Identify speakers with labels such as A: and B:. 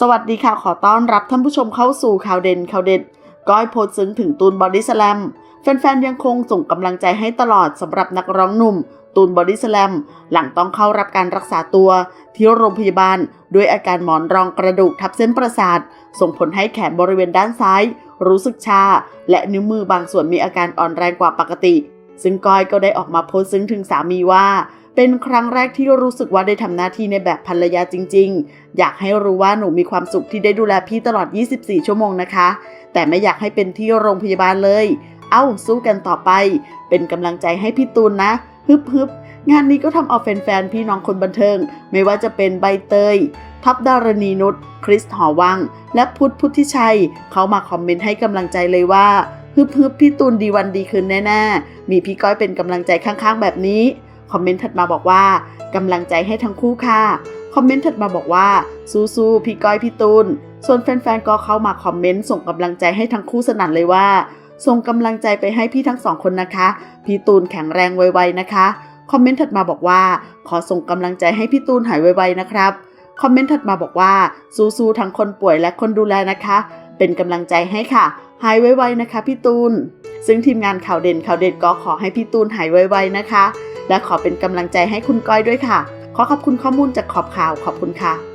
A: สวัสดีค่ะ ขอต้อนรับท่านผู้ชมเข้าสู่ข่าวเด่นข่าวเด็ด ก้อยโพส์ซึ้งถึงตูนบอดี้สแลม แฟนๆ ยังคงส่งกำลังใจให้ตลอดสำหรับนักร้องหนุ่ม ตูนบอดี้สแลม หลังต้องเข้ารับการรักษาตัว ที่โรงพยาบาล ด้วยอาการหมอนรองกระดูกทับเส้นประสาท ส่งผลให้แขนบริเวณด้านซ้าย รู้สึกชา และนิ้วมือบางส่วนมีอาการอ่อนแรงกว่าปกติ ซึ่งก้อยก็ได้ออกมาโพสต์ซึ้งถึงสามีว่า เป็นครั้งแรกที่รู้สึกว่าได้ทำหน้าที่ในแบบภรรยาจริง ๆ อยากให้รู้ว่าหนูมีความสุขที่ได้ดูแลพี่ตลอด 24 ชั่วโมงนะคะ แต่ไม่อยากให้เป็นที่โรงพยาบาลเลย เอ้าสู้กันต่อไป เป็นกำลังใจให้พี่ตูนนะฮึบฮึบงานนี้ก็ทำเอาแฟนๆ พี่น้องคนบันเทิง ไม่ว่าจะเป็นใบเตย ทับดารณีนุชคริสหอวัง และพุทธพุทธิชัย เขามาคอมเมนต์ให้กำลังใจเลยว่า ฮึบฮึบพี่ตูนดีวันดีคืนแน่ๆ มีพี่ก้อยเป็นกำลังใจข้างๆ แบบนี้ คอมเมนต์ถัดมาบอกว่ากำลังใจให้ทั้งคู่ค่ะ คอมเมนต์ถัดมาบอกว่าสู้ๆพี่ก้อยพี่ตูน ส่วนแฟนๆก็เข้ามาคอมเมนต์ส่งกำลังใจให้ทั้งคู่สนั่นเลยว่า ส่งกำลังใจไปให้พี่ทั้งสองคนนะคะ พี่ตูนแข็งแรงไวๆนะคะ คอมเมนต์ถัดมาบอกว่า ขอส่งกำลังใจให้พี่ตูนหายไวๆนะครับ คอมเมนต์ถัดมาบอกว่าสู้ๆทั้งคนป่วยและคนดูแลนะคะ เป็นกำลังใจให้ค่ะ หายไวๆนะคะพี่ตูน ซึ่งทีมงานข่าวเด่นข่าวเด็ดก็ขอให้พี่ตูนหายไวๆนะคะ และขอเป็นกำลังใจให้คุณก้อยด้วยค่ะ ขอขอบคุณข้อมูลจากขอบข่าวขอบคุณค่ะ